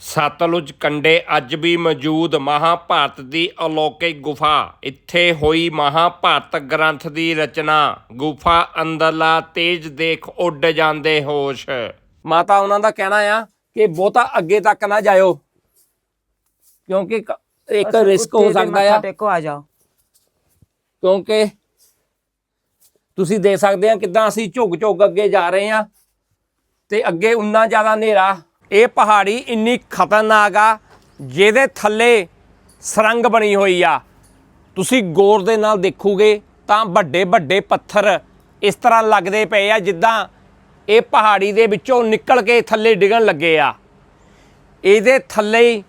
ਸਤਲੁਜ ਕੰਡੇ ਅੱਜ ਵੀ ਮੌਜੂਦ ਮਹਾਭਾਰਤ ਦੀ ਅਲੌਕਿਕ ਗੁਫਾ। ਇੱਥੇ ਹੋਈ ਮਹਾਭਾਰਤ ਗ੍ਰੰਥ ਦੀ ਰਚਨਾ। ਗੁਫਾ ਅੰਦਰਲਾ ਤੇਜ ਦੇਖ ਉੱਡ ਜਾਂਦੇ ਹੋਸ਼। ਮਾਤਾ ਉਹਨਾਂ ਦਾ ਕਹਿਣਾ ਆ ਕਿ ਬਹੁਤਾ ਅੱਗੇ ਤੱਕ ਨਾ ਜਾਇਓ। ਕਿਉਂਕਿ ਇੱਕ ਰਿਸਕ ਹੋ ਸਕਦਾ ਆ। ਟੇਕੋ ਆ ਜਾਓ। ਕਿਉਂਕਿ ਤੁਸੀਂ ਦੇਖ ਸਕਦੇ ਆ ਕਿਦਾਂ ਅਸੀਂ ਝੁਕ ਝੁਕ ਅੱਗੇ ਜਾ ਰਹੇ ਆ। ਤੇ ਅੱਗੇ ਉਨਾ ਜ਼ਿਆਦਾ ਹਨੇਰਾ ਇਹ ਪਹਾੜੀ ਇੰਨੀ ਖਤਰਨਾਕ ਆ, ਜਿਹਦੇ ਥੱਲੇ ਸਰੰਗ ਬਣੀ ਹੋਈ ਆ। ਤੁਸੀਂ ਗੌਰ ਦੇ ਨਾਲ ਦੇਖੋਗੇ ਤਾਂ ਵੱਡੇ ਵੱਡੇ ਪੱਥਰ ਇਸ ਤਰ੍ਹਾਂ ਲੱਗਦੇ ਪਏ ਆ, ਜਿੱਦਾਂ ਇਹ ਪਹਾੜੀ ਦੇ ਵਿੱਚੋਂ ਨਿਕਲ ਕੇ ਥੱਲੇ ਡਿੱਗਣ ਲੱਗੇ ਆ। ਇਹਦੇ ਥੱਲੇ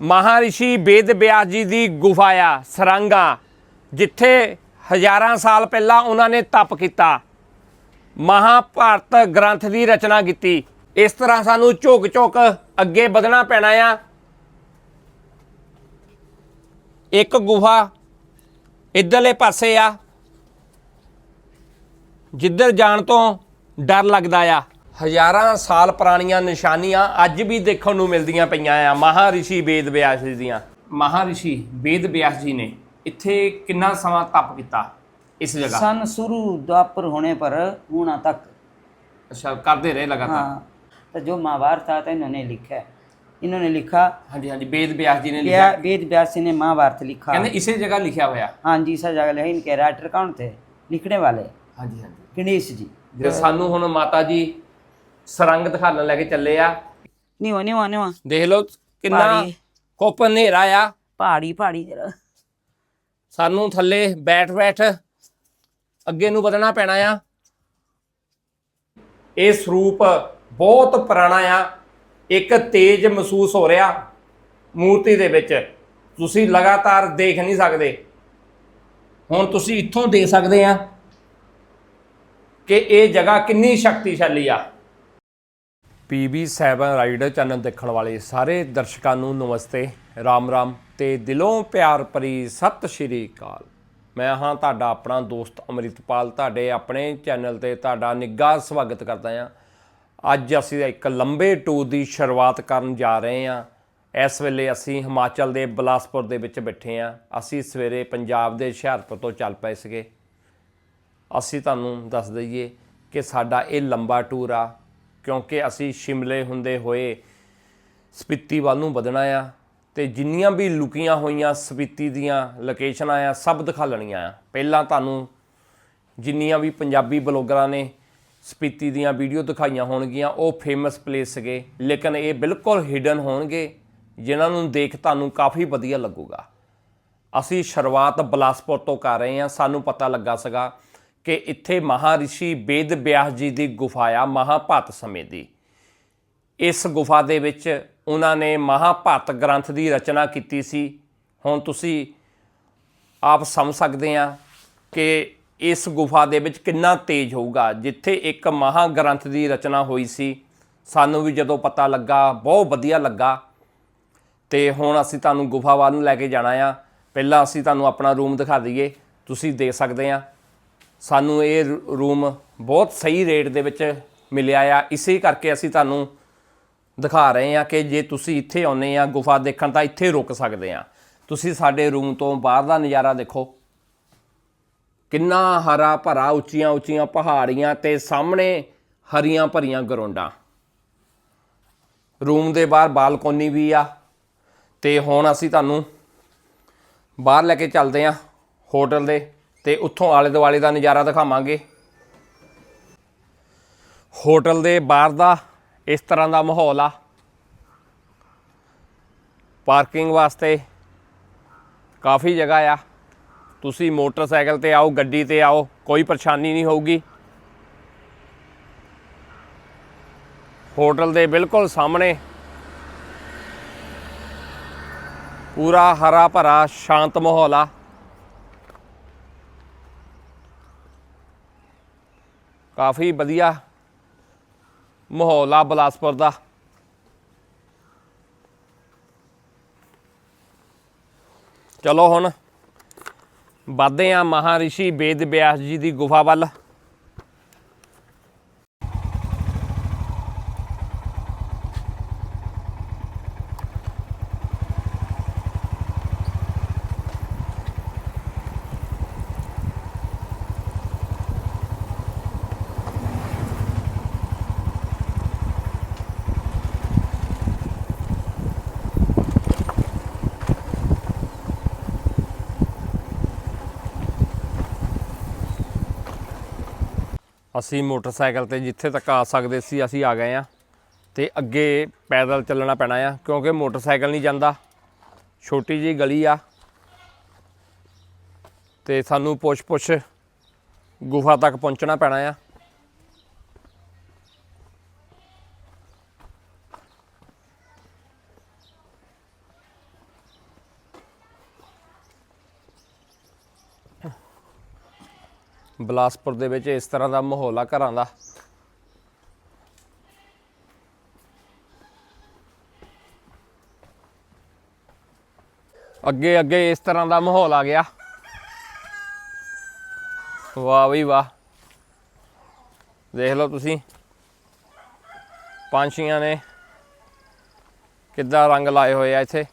ਮਹਾਰਿਸ਼ੀ ਵੇਦ ਬਿਆਸ ਜੀ ਦੀ ਗੁਫਾ ਆ, ਸਰੰਗ ਆ, ਜਿੱਥੇ ਹਜ਼ਾਰਾਂ ਸਾਲ ਪਹਿਲਾਂ ਉਹਨਾਂ ਨੇ ਤਪ ਕੀਤਾ। ਮਹਾਭਾਰਤ ਗ੍ਰੰਥ ਦੀ ਰਚਨਾ ਕੀਤੀ। ਇਸ ਤਰ੍ਹਾਂ ਸਾਨੂੰ ਝੁਕ ਝੁਕ ਅੱਗੇ ਵਧਣਾ ਪੈਣਾ ਆ। ਇੱਕ ਗੁਫਾ ਇਧਰਲੇ ਪਾਸੇ ਆ ਜਿੱਧਰ ਜਾਣ ਤੋਂ ਡਰ ਲੱਗਦਾ ਆ। ਹਜ਼ਾਰਾਂ ਸਾਲ ਪੁਰਾਣੀਆਂ ਨਿਸ਼ਾਨੀਆਂ ਅੱਜ ਵੀ ਦੇਖਣ ਨੂੰ ਮਿਲਦੀਆਂ ਪਈਆਂ ਆ ਮਹਾਰਿਸ਼ੀ ਬੇਦ ਬਿਆਸ ਜੀ ਦੀਆਂ। ਮਹਾਰਿਸ਼ੀ ਬੇਦ ਬਿਆਸ ਜੀ ਨੇ ਇੱਥੇ ਕਿੰਨਾ ਸਮਾਂ ਤਪ ਕੀਤਾ ਇਸ ਜਗ੍ਹਾ? ਸਨ ਸ਼ੁਰੂ ਦੁਆਪਰ ਹੋਣੇ ਪਰ ਹੁਣਾ ਤੱਕ। ਅੱਛਾ ਕਰਦੇ ਰਹੇ ਲਗਾਤਾਰ? तो जो महाभारत था तो इन्होंने लिखा है इन्होंने लिखा ਹਾਂਜੀ ਹਾਂਜੀ ਵੇਦ ਵਿਆਸ ਜੀ ਨੇ ਲਿਖਿਆ व्या- वेद व्यास जी ने महाभारत लिखा ਕਹਿੰਦੇ ਇਸੇ ਜਗ੍ਹਾ ਲਿਖਿਆ ਹੋਇਆ हाँ जी सा जगह लिखा इनके राइटर कौन थे लिखने वाले ਹਾਂਜੀ ਹਾਂਜੀ गणेश जी ਜੇ ਸਾਨੂੰ ਹੁਣ ਮਾਤਾ ਜੀ ਸਰੰਗ ਦਿਖਾਣ ਲੈ ਕੇ ਚੱਲੇ ਆ निवा निवा निवा ਦੇਖ ਲਓ ਕਿੰਨਾ ਪਹਾੜੀ। ਕੁੱਪ ਹਨੇਰਾ ਆ पहाड़ी पहाड़ी जरा ਸਾਨੂੰ ਥੱਲੇ ਬੈਠ ਬੈਠ ਅੱਗੇ ਨੂੰ ਵਧਣਾ ਪੈਣਾ ਆ ਇਹ ਸਰੂਪ ਬਹੁਤ ਪੁਰਾਣਾ ਆ। ਇੱਕ ਤੇਜ ਮਹਿਸੂਸ ਹੋ ਰਿਹਾ ਮੂਰਤੀ ਦੇ ਵਿੱਚ। ਤੁਸੀਂ ਲਗਾਤਾਰ ਦੇਖ ਨਹੀਂ ਸਕਦੇ। ਹੁਣ ਤੁਸੀਂ ਇੱਥੋਂ ਦੇਖ ਸਕਦੇ ਆ ਕਿ ਇਹ ਜਗ੍ਹਾ ਕਿੰਨੀ ਸ਼ਕਤੀਸ਼ਾਲੀ ਆ। PB7 ਰਾਈਡਰ ਚੈਨਲ ਦੇਖਣ ਵਾਲੇ ਸਾਰੇ ਦਰਸ਼ਕਾਂ ਨੂੰ ਨਮਸਤੇ, ਰਾਮ ਰਾਮ ਤੇ ਦਿਲੋਂ ਪਿਆਰ ਭਰੀ ਸਤਿ ਸ਼੍ਰੀ ਅਕਾਲ। ਮੈਂ ਹਾਂ ਤੁਹਾਡਾ ਆਪਣਾ ਦੋਸਤ ਅਮਰਿਤਪਾਲ। ਤੁਹਾਡੇ ਆਪਣੇ ਚੈਨਲ ਤੇ ਤੁਹਾਡਾ ਨਿੱਘਾ ਸਵਾਗਤ ਕਰਦਾ ਹਾਂ। ਅੱਜ ਅਸੀਂ ਇੱਕ ਲੰਬੇ ਟੂਰ ਦੀ ਸ਼ੁਰੂਆਤ ਕਰਨ ਜਾ ਰਹੇ ਹਾਂ। ਇਸ ਵੇਲੇ ਅਸੀਂ ਹਿਮਾਚਲ ਦੇ ਬਲਾਸਪੁਰ ਦੇ ਵਿੱਚ ਬੈਠੇ ਹਾਂ। ਅਸੀਂ ਸਵੇਰੇ ਪੰਜਾਬ ਦੇ ਹੁਸ਼ਿਆਰਪੁਰ ਤੋਂ ਚੱਲ ਪਏ ਸੀਗੇ। ਅਸੀਂ ਤੁਹਾਨੂੰ ਦੱਸ ਦਈਏ ਕਿ ਸਾਡਾ ਇਹ ਲੰਬਾ ਟੂਰ ਆ, ਕਿਉਂਕਿ ਅਸੀਂ ਸ਼ਿਮਲੇ ਹੁੰਦੇ ਹੋਏ ਸਪੀਤੀ ਵੱਲ ਨੂੰ ਵਧਣਾ ਆ ਤੇ ਜਿੰਨੀਆਂ ਵੀ ਲੁਕੀਆਂ ਹੋਈਆਂ ਸਪੀਤੀ ਦੀਆਂ ਲੋਕੇਸ਼ਨਾਂ ਆ, ਸਭ ਦਿਖਾ ਲੈਣੀਆਂ ਆ। ਪਹਿਲਾਂ ਤੁਹਾਨੂੰ ਜਿੰਨੀਆਂ ਵੀ ਪੰਜਾਬੀ ਬਲੌਗਰਾਂ ਨੇ ਸਪੀਤੀ ਦੀਆਂ ਵੀਡੀਓ ਦਿਖਾਈਆਂ ਹੋਣਗੀਆਂ, ਉਹ ਫੇਮਸ ਪਲੇਸ ਸੀਗੇ ਲੇਕਿਨ ਇਹ ਬਿਲਕੁਲ ਹਿਡਨ ਹੋਣਗੇ, ਜਿਨ੍ਹਾਂ ਨੂੰ ਦੇਖ ਤੁਹਾਨੂੰ ਕਾਫੀ ਵਧੀਆ ਲੱਗੂਗਾ। ਅਸੀਂ ਸ਼ੁਰੂਆਤ ਬਲਾਸਪੁਰ ਤੋਂ ਕਰ ਰਹੇ ਹਾਂ। ਸਾਨੂੰ ਪਤਾ ਲੱਗਾ ਸੀਗਾ ਕਿ ਇੱਥੇ ਮਹਾਰਿਸ਼ੀ ਵੇਦ ਵਿਆਸ ਜੀ ਦੀ ਗੁਫਾ ਆ, ਮਹਾਭਾਰਤ ਸਮੇਂ ਦੀ। ਇਸ ਗੁਫਾ ਦੇ ਵਿੱਚ ਉਹਨਾਂ ਨੇ ਮਹਾਭਾਰਤ ਗ੍ਰੰਥ ਦੀ ਰਚਨਾ ਕੀਤੀ ਸੀ। ਹੁਣ ਤੁਸੀਂ ਆਪ ਸਮਝ ਸਕਦੇ ਆ ਕਿ ਇਸ ਗੁਫਾ ਦੇ ਵਿੱਚ ਕਿੰਨਾ ਤੇਜ ਹੋਊਗਾ? ਜਿੱਥੇ ਇੱਕ ਮਹਾ ਗ੍ਰੰਥ ਦੀ ਰਚਨਾ ਹੋਈ ਸੀ। ਸਾਨੂੰ ਵੀ ਜਦੋਂ ਪਤਾ ਲੱਗਾ, ਬਹੁਤ ਵਧੀਆ ਲੱਗਾ। ਤੇ ਹੁਣ ਅਸੀਂ ਤੁਹਾਨੂੰ ਗੁਫਾ ਵੱਲ ਨੂੰ ਲੈ ਕੇ ਜਾਣਾ ਆ। ਪਹਿਲਾਂ ਅਸੀਂ ਤੁਹਾਨੂੰ ਆਪਣਾ ਰੂਮ ਦਿਖਾ ਦਈਏ। ਤੁਸੀਂ ਦੇਖ ਸਕਦੇ ਆ। ਸਾਨੂੰ ਇਹ ਰੂਮ ਬਹੁਤ ਸਹੀ ਰੇਟ ਦੇ ਵਿੱਚ ਮਿਲਿਆ ਆ। ਇਸੇ ਕਰਕੇ ਅਸੀਂ ਤੁਹਾਨੂੰ ਦਿਖਾ ਰਹੇ ਆ ਕਿ ਜੇ ਤੁਸੀਂ ਇੱਥੇ ਆਉਨੇ ਆ ਗੁਫਾ ਦੇਖਣ, ਤਾਂ ਇੱਥੇ ਰੁਕ ਸਕਦੇ ਆ। ਤੁਸੀਂ ਸਾਡੇ ਰੂਮ ਤੋਂ ਬਾਹਰ ਦਾ ਨਜ਼ਾਰਾ ਦੇਖੋ। ਕਿੰਨਾ ਹਰਾ ਭਰਾ, ਉੱਚੀਆਂ ਉੱਚੀਆਂ ਪਹਾੜੀਆਂ ਤੇ ਸਾਹਮਣੇ ਹਰੀਆਂ ਭਰੀਆਂ ਗਰੋਂਡਾਂ। ਰੂਮ ਦੇ ਬਾਹਰ ਬਾਲਕੋਨੀ ਵੀ ਆ ਤੇ ਹੁਣ ਅਸੀਂ ਤੁਹਾਨੂੰ ਬਾਹਰ ਲੈ ਕੇ ਚੱਲਦੇ ਆ ਹੋਟਲ ਦੇ ਤੇ ਉੱਥੋਂ ਆਲੇ ਦੁਆਲੇ ਦਾ ਨਜ਼ਾਰਾ ਦਿਖਾਵਾਂਗੇ। ਹੋਟਲ ਦੇ ਬਾਹਰ ਦਾ ਇਸ ਤਰ੍ਹਾਂ ਦਾ ਮਾਹੌਲ ਆ। ਪਾਰਕਿੰਗ ਵਾਸਤੇ ਕਾਫੀ ਜਗ੍ਹਾ ਆ। ਤੁਸੀਂ ਮੋਟਰਸਾਈਕਲ ਤੇ ਆਓ, ਗੱਡੀ ਤੇ ਆਓ, ਕੋਈ ਪਰੇਸ਼ਾਨੀ ਨਹੀਂ ਹੋਊਗੀ। ਹੋਟਲ ਦੇ ਬਿਲਕੁਲ ਸਾਹਮਣੇ। ਪੂਰਾ ਹਰਾ ਭਰਾ ਸ਼ਾਂਤ ਮਾਹੌਲ ਆ। ਕਾਫੀ ਵਧੀਆ ਮਾਹੌਲ ਆ ਬਲਾਸਪੁਰ ਦਾ। ਚਲੋ ਹੁਣ ਵੱਧਦੇ ਆ ਮਹਾਰਿਸ਼ੀ ਵੇਦ ਵਿਆਸ ਜੀ ਦੀ ਗੁਫਾ ਵੱਲ। ਅਸੀਂ ਮੋਟਰਸਾਈਕਲ ਤੇ ਜਿੱਥੇ ਤੱਕ ਆ ਸਕਦੇ ਸੀ, ਅਸੀਂ ਆ ਗਏ ਆ ਤੇ ਅੱਗੇ ਪੈਦਲ ਚੱਲਣਾ ਪੈਣਾ ਆ, ਕਿਉਂਕਿ ਮੋਟਰਸਾਈਕਲ ਨਹੀਂ ਜਾਂਦਾ। ਛੋਟੀ ਜੀ ਗਲੀ ਆ ਤੇ ਸਾਨੂੰ ਪੁੱਛ-ਪੁੱਛ ਗੁਫਾ ਤੱਕ ਪਹੁੰਚਣਾ ਪੈਣਾ ਆ। ਬਲਾਸਪੁਰ ਦੇ ਵਿੱਚ ਇਸ ਤਰ੍ਹਾਂ ਦਾ ਮਾਹੌਲ ਆ ਘਰਾਂ ਦਾ। ਅੱਗੇ ਅੱਗੇ ਇਸ ਤਰ੍ਹਾਂ ਦਾ ਮਾਹੌਲ ਆ ਗਿਆ। ਵਾਹ ਵੀ ਵਾਹ। ਦੇਖ ਲਓ ਤੁਸੀਂ। ਪੰਛੀਆਂ ਨੇ ਕਿੱਦਾਂ ਰੰਗ ਲਾਏ ਹੋਏ ਆ ਇੱਥੇ।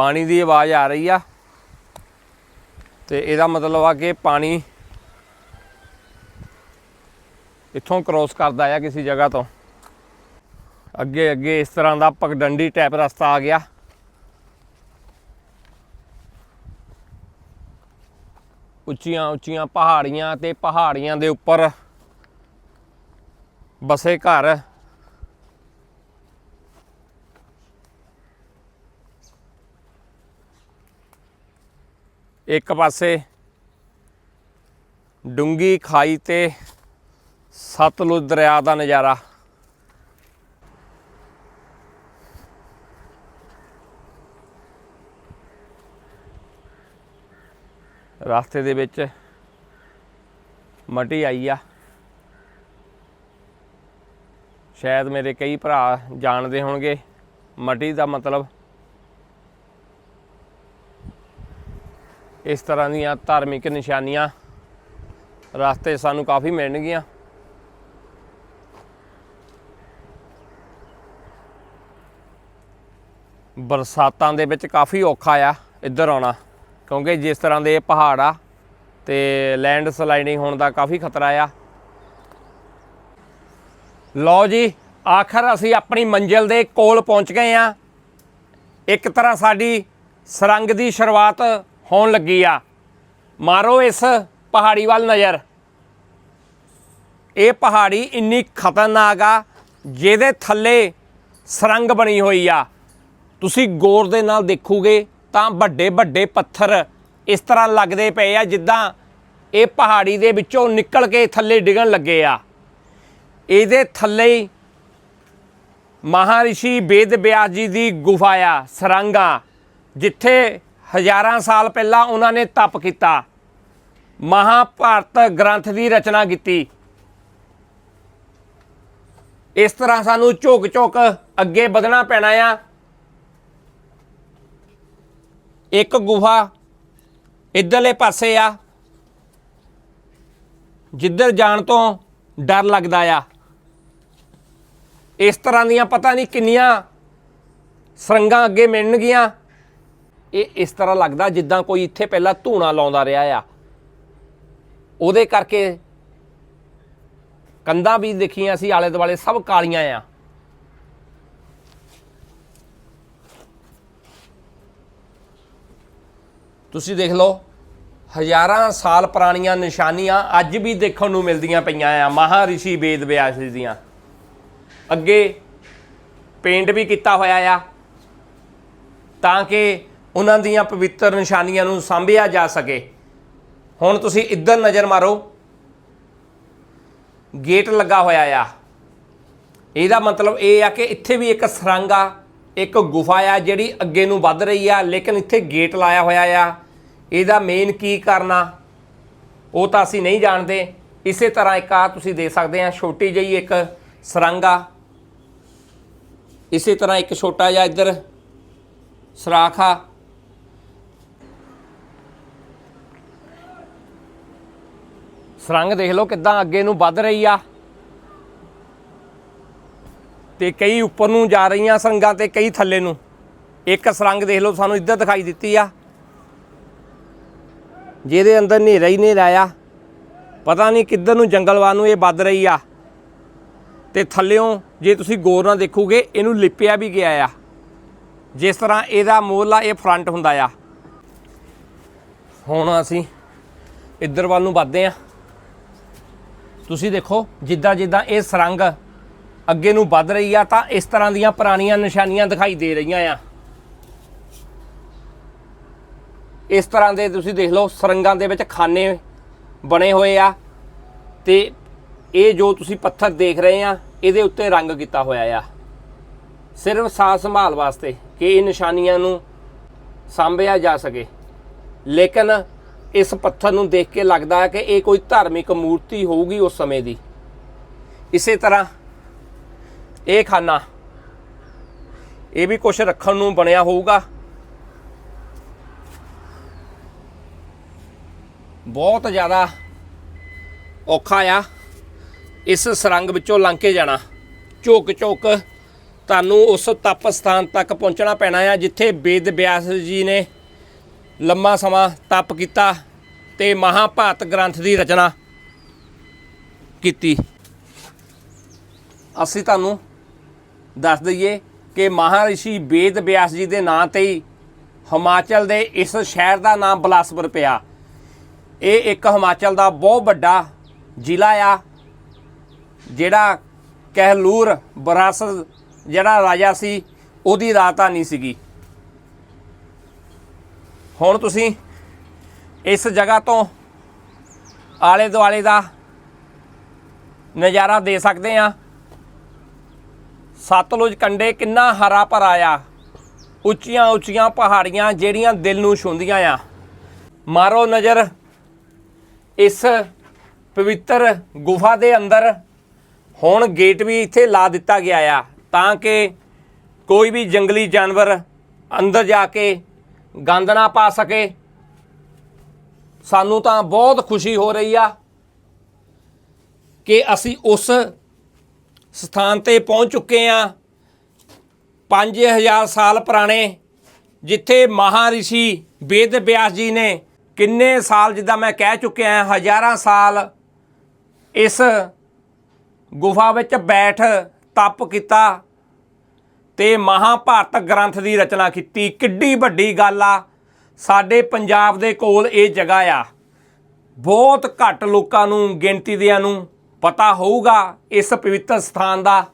ਪਾਣੀ ਦੀ ਆਵਾਜ਼ ਆ ਰਹੀ ਆ। ਤੇ ਇਹਦਾ ਮਤਲਬ ਆ ਕਿ ਪਾਣੀ ਇੱਥੋਂ ਕ੍ਰੋਸ ਕਰਦਾ ਆ ਕਿਸੇ ਜਗ੍ਹਾ ਤੋਂ। ਅੱਗੇ ਅੱਗੇ ਇਸ ਤਰ੍ਹਾਂ ਦਾ ਪਗਡੰਡੀ ਟਾਈਪ ਰਸਤਾ ਆ ਗਿਆ। ਉੱਚੀਆਂ ਉੱਚੀਆਂ ਪਹਾੜੀਆਂ ਤੇ ਪਹਾੜੀਆਂ ਦੇ ਉੱਪਰ ਬਸੇ ਘਰ ਇੱਕ ਪਾਸੇ ਡੂੰਗੀ ਖਾਈ ਤੇ ਸਤਲੁਜ ਦਰਿਆ ਦਾ ਨਜ਼ਾਰਾ। ਰਸਤੇ ਦੇ ਵਿੱਚ ਮਟੀ ਆਈ ਆ। ਸ਼ਾਇਦ ਮੇਰੇ ਕਈ ਭਰਾ ਜਾਣਦੇ ਹੋਣਗੇ। ਮਟੀ ਦਾ ਮਤਲਬ ਇਸ ਤਰ੍ਹਾਂ ਦੀਆਂ ਧਾਰਮਿਕ ਨਿਸ਼ਾਨੀਆਂ ਰਸਤੇ ਸਾਨੂੰ ਕਾਫੀ ਮਿਲਣਗੀਆਂ। ਬਰਸਾਤਾਂ ਦੇ ਵਿੱਚ ਕਾਫੀ ਔਖਾ ਆ ਇੱਧਰ ਆਉਣਾ, ਕਿਉਂਕਿ ਜਿਸ ਤਰ੍ਹਾਂ ਦੇ ਪਹਾੜ ਆ ਤੇ ਲੈਂਡ ਸਲਾਈਡਿੰਗ ਹੋਣ ਦਾ ਕਾਫੀ ਖਤਰਾ ਆ। ਲਓ ਜੀ, ਆਖਰ ਅਸੀਂ ਆਪਣੀ ਮੰਜ਼ਿਲ ਦੇ ਕੋਲ ਪਹੁੰਚ ਗਏ ਆ। ਇੱਕ ਤਰ੍ਹਾਂ ਸਾਡੀ ਸਰੰਗ ਦੀ ਸ਼ੁਰੂਆਤ ਹੋਣ ਲੱਗੀ ਆ। ਮਾਰੋ ਇਸ ਪਹਾੜੀ ਵੱਲ ਨਜ਼ਰ। ਇਹ ਪਹਾੜੀ ਇੰਨੀ ਖਤਰਨਾਕ ਆ, ਜਿਹਦੇ ਥੱਲੇ ਸਰੰਗ ਬਣੀ ਹੋਈ ਆ। ਤੁਸੀਂ ਗੌਰ ਦੇ ਨਾਲ ਦੇਖੋਗੇ ਤਾਂ ਵੱਡੇ ਵੱਡੇ ਪੱਥਰ ਇਸ ਤਰ੍ਹਾਂ ਲੱਗਦੇ ਪਏ ਆ, ਜਿੱਦਾਂ ਇਹ ਪਹਾੜੀ ਦੇ ਵਿੱਚੋਂ ਨਿਕਲ ਕੇ ਥੱਲੇ ਡਿੱਗਣ ਲੱਗੇ ਆ। ਇਹਦੇ ਥੱਲੇ ਮਹਾਰਿਸ਼ੀ ਵੇਦ ਬਿਆਸ ਜੀ ਦੀ ਗੁਫਾ ਆ, ਸਰੰਗਾ ਜਿੱਥੇ ਹਜ਼ਾਰਾਂ ਸਾਲ ਪਹਿਲਾਂ ਉਹਨਾਂ ਨੇ ਤਪ ਕੀਤਾ। ਮਹਾਭਾਰਤ ਗ੍ਰੰਥ ਦੀ ਰਚਨਾ ਕੀਤੀ। ਇਸ ਤਰ੍ਹਾਂ ਸਾਨੂੰ ਝੁਕ ਝੁਕ ਅੱਗੇ ਵਧਣਾ ਪੈਣਾ ਆ। ਇੱਕ ਗੁਫਾ ਇਧਰਲੇ ਪਾਸੇ ਆ, ਜਿੱਧਰ ਜਾਣ ਤੋਂ ਡਰ ਲੱਗਦਾ ਆ। ਇਸ ਤਰ੍ਹਾਂ ਦੀਆਂ ਪਤਾ ਨਹੀਂ ਕਿੰਨੀਆਂ ਸਰੰਗਾਂ ਅੱਗੇ ਮਿਲਣਗੀਆਂ। ਇਹ ਇਸ ਤਰ੍ਹਾਂ ਲੱਗਦਾ ਜਿੱਦਾਂ ਕੋਈ ਇੱਥੇ ਪਹਿਲਾਂ ਧੂਣਾ ਲਾਉਂਦਾ ਰਿਹਾ ਆ। ਉਹਦੇ ਕਰਕੇ ਕੰਧਾਂ ਵੀ ਦੇਖੀਆਂ ਸੀ ਆਲੇ ਦੁਆਲੇ ਸਭ ਕਾਲੀਆਂ ਆ। ਤੁਸੀਂ ਦੇਖ ਲਓ, ਹਜ਼ਾਰਾਂ ਸਾਲ ਪੁਰਾਣੀਆਂ ਨਿਸ਼ਾਨੀਆਂ ਅੱਜ ਵੀ ਦੇਖਣ ਨੂੰ ਮਿਲਦੀਆਂ ਪਈਆਂ ਆ ਮਹਾਰਿਸ਼ੀ ਵੇਦ ਵਿਆਸ ਜੀ ਦੀਆਂ। ਅੱਗੇ ਪੇਂਟ ਵੀ ਕੀਤਾ ਹੋਇਆ ਆ, ਤਾਂ ਕਿ ਉਹਨਾਂ ਦੀਆਂ ਪਵਿੱਤਰ ਨਿਸ਼ਾਨੀਆਂ ਨੂੰ ਸਾਂਭਿਆ ਜਾ ਸਕੇ। ਹੁਣ ਤੁਸੀਂ ਇੱਧਰ ਨਜ਼ਰ ਮਾਰੋ। ਗੇਟ ਲੱਗਾ ਹੋਇਆ ਆ। ਇਹਦਾ ਮਤਲਬ ਇਹ ਆ ਕਿ ਇੱਥੇ ਵੀ ਇੱਕ ਸਰੰਗ ਆ, ਇੱਕ ਗੁਫਾ ਆ ਜਿਹੜੀ ਅੱਗੇ ਨੂੰ ਵੱਧ ਰਹੀ ਆ, ਲੇਕਿਨ ਇੱਥੇ ਗੇਟ ਲਾਇਆ ਹੋਇਆ ਆ। ਇਹਦਾ ਮੇਨ ਕੀ ਕਰਨਾ ਉਹ ਤਾਂ ਅਸੀਂ ਨਹੀਂ ਜਾਣਦੇ। ਇਸੇ ਤਰ੍ਹਾਂ ਇੱਕ ਆ ਤੁਸੀਂ ਦੇਖ ਸਕਦੇ ਆ, ਛੋਟੀ ਜਿਹੀ ਇੱਕ ਸਰੰਗ ਆ। ਇਸੇ ਤਰ੍ਹਾਂ ਇੱਕ ਛੋਟਾ ਜਿਹਾ ਇੱਧਰ ਸਰਾਖ ਸਰੰਗ ਦੇਖ ਲਓ ਕਿੱਦਾਂ ਅੱਗੇ ਨੂੰ ਵੱਧ ਰਹੀ ਆ। ਤੇ ਕਈ ਉੱਪਰ ਨੂੰ ਜਾ ਰਹੀਆਂ ਸਰੰਗਾਂ ਤੇ ਕਈ ਥੱਲੇ ਨੂੰ। ਇੱਕ ਸਰੰਗ ਦੇਖ ਲਓ ਸਾਨੂੰ ਇੱਧਰ ਦਿਖਾਈ ਦਿੱਤੀ ਆ। ਜਿਹਦੇ ਅੰਦਰ ਹਨੇਰਾ ਹੀ ਹਨੇਰਾ ਆ। ਪਤਾ ਨਹੀਂ ਕਿੱਧਰ ਨੂੰ ਜੰਗਲਵਾਨ ਨੂੰ ਇਹ ਵੱਧ ਰਹੀ ਆ। ਤੇ ਥੱਲਿਓਂ ਜੇ ਤੁਸੀਂ ਗੌਰ ਨਾਲ ਦੇਖੋਗੇ, ਇਹਨੂੰ ਲਿਪਿਆ ਵੀ ਗਿਆ ਆ। ਜਿਸ ਤਰ੍ਹਾਂ ਇਹਦਾ ਮੋਹਲਾ ਇਹ ਫਰੰਟ ਹੁੰਦਾ ਆ। ਹੁਣ ਅਸੀਂ ਇੱਧਰ ਵੱਲ ਨੂੰ ਵੱਧਦੇ ਆ। ਤੁਸੀਂ ਦੇਖੋ, ਜਿੱਦਾਂ ਜਿੱਦਾਂ ਇਹ ਸਰੰਗ ਅੱਗੇ ਨੂੰ ਵੱਧ ਰਹੀ ਆ, ਤਾਂ ਇਸ ਤਰ੍ਹਾਂ ਦੀਆਂ ਪੁਰਾਣੀਆਂ ਨਿਸ਼ਾਨੀਆਂ ਦਿਖਾਈ ਦੇ ਰਹੀਆਂ ਆ। ਇਸ ਤਰ੍ਹਾਂ ਦੇ ਤੁਸੀਂ ਦੇਖ ਲਓ, ਸਰੰਗਾਂ ਦੇ ਵਿੱਚ ਖਾਨੇ ਬਣੇ ਹੋਏ ਆ ਤੇ ਇਹ ਜੋ ਤੁਸੀਂ ਪੱਥਰ ਦੇਖ ਰਹੇ ਆ, ਇਹਦੇ ਉੱਤੇ ਰੰਗ ਕੀਤਾ ਹੋਇਆ ਆ। ਸਿਰਫ ਸਾਹ ਸੰਭਾਲ ਵਾਸਤੇ ਕਿ ਇਹ ਨਿਸ਼ਾਨੀਆਂ ਨੂੰ ਸਾਂਭਿਆ ਜਾ ਸਕੇ। ਲੇਕਿਨ ਇਸ ਪੱਥਰ ਨੂੰ ਦੇਖ ਕੇ ਲੱਗਦਾ ਹੈ ਕਿ ਇਹ ਕੋਈ ਧਾਰਮਿਕ ਮੂਰਤੀ ਹੋਊਗੀ ਉਸ ਸਮੇਂ ਦੀ। ਇਸੇ ਤਰ੍ਹਾਂ ਇਹ ਖਾਨਾ, ਇਹ ਵੀ ਕੁਝ ਰੱਖਣ ਨੂੰ ਬਣਿਆ ਹੋਊਗਾ। ਬਹੁਤ ਜ਼ਿਆਦਾ ਔਖਾ ਆ ਇਸ ਸਰੰਗ ਵਿੱਚੋਂ ਲੰਘ ਕੇ ਜਾਣਾ। ਝੁਕ ਝੁਕ ਤੁਹਾਨੂੰ ਉਸ ਤਪ ਸਥਾਨ ਤੱਕ ਪਹੁੰਚਣਾ ਪੈਣਾ ਆ, ਜਿੱਥੇ ਵੇਦ ਬਿਆਸ ਜੀ ਨੇ ਲੰਮਾ ਸਮਾਂ ਤਪ ਕੀਤਾ ਤੇ ਮਹਾਭਾਰਤ ਗ੍ਰੰਥ ਦੀ ਰਚਨਾ ਕੀਤੀ। ਅਸੀਂ ਤੁਹਾਨੂੰ ਦੱਸ ਦਈਏ ਕਿ ਮਹਾਰਿਸ਼ੀ ਵੇਦ ਵਿਆਸ ਜੀ ਦੇ ਨਾਂ ਤੇ ਹੀ ਹਿਮਾਚਲ ਦੇ ਇਸ ਸ਼ਹਿਰ ਦਾ ਨਾਮ ਬਲਾਸਪੁਰ ਪਿਆ। ਇਹ ਇੱਕ ਹਿਮਾਚਲ ਦਾ ਬਹੁਤ ਵੱਡਾ ਜ਼ਿਲ੍ਹਾ ਆ, ਜਿਹੜਾ ਕਹਿਲੂਰ, ਬਰਾਸਤ, ਜਿਹੜਾ ਰਾਜਾ ਸੀ, ਉਹਦੀ ਰਾਜਧਾਨੀ ਸੀਗੀ। ਹੁਣ ਤੁਸੀਂ ਇਸ ਜਗ੍ਹਾ ਤੋਂ ਆਲੇ ਦੁਆਲੇ ਦਾ ਨਜ਼ਾਰਾ ਦੇ ਸਕਦੇ ਆ। ਸਤਲੁਜ ਕੰਡੇ ਕਿੰਨਾ ਹਰਾ ਭਰਾ ਆ। ਉੱਚੀਆਂ ਉੱਚੀਆਂ ਪਹਾੜੀਆਂ ਜਿਹੜੀਆਂ ਦਿਲ ਨੂੰ ਛੂੰਦੀਆਂ ਆ। ਮਾਰੋ ਨਜ਼ਰ ਇਸ ਪਵਿੱਤਰ ਗੁਫਾ ਦੇ ਅੰਦਰ। ਹੁਣ ਗੇਟ ਵੀ ਇੱਥੇ ਲਾ ਦਿੱਤਾ ਗਿਆ ਆ ਤਾਂ ਕਿ ਕੋਈ ਵੀ ਜੰਗਲੀ ਜਾਨਵਰ ਅੰਦਰ ਜਾ ਕੇ ਗੰਦ ਨਾ ਪਾ ਸਕੇ। ਸਾਨੂੰ ਤਾਂ ਬਹੁਤ ਖੁਸ਼ੀ ਹੋ ਰਹੀ ਆ ਕਿ ਅਸੀਂ ਉਸ ਸਥਾਨ ਤੇ ਪਹੁੰਚ ਚੁੱਕੇ ਆ 5000 ਸਾਲ ਪੁਰਾਣੇ, ਜਿੱਥੇ ਮਹਾਰਿਸ਼ੀ ਵੇਦ ਵਿਆਸ ਜੀ ਨੇ ਕਿੰਨੇ ਸਾਲ, ਜਿੱਦਾਂ ਮੈਂ ਕਹਿ ਚੁੱਕਿਆ ਹਾਂ, ਹਜ਼ਾਰਾਂ ਸਾਲ ਇਸ ਗੁਫਾ ਵਿੱਚ ਬੈਠ ਤਪ ਕੀਤਾ। ਤੇ ਮਹਾਭਾਰਤ ਗ੍ਰੰਥ ਦੀ ਰਚਨਾ ਕੀਤੀ। ਕਿੱਡੀ ਵੱਡੀ ਗੱਲ ਆ। ਸਾਡੇ ਪੰਜਾਬ ਦੇ ਕੋਲ ਇਹ ਜਗ੍ਹਾ ਆ। ਬਹੁਤ ਘੱਟ ਲੋਕਾਂ ਨੂੰ, ਗਿਣਤੀ ਦਿਆਂ ਨੂੰ ਪਤਾ ਹੋਊਗਾ ਇਸ ਪਵਿੱਤਰ ਸਥਾਨ ਦਾ।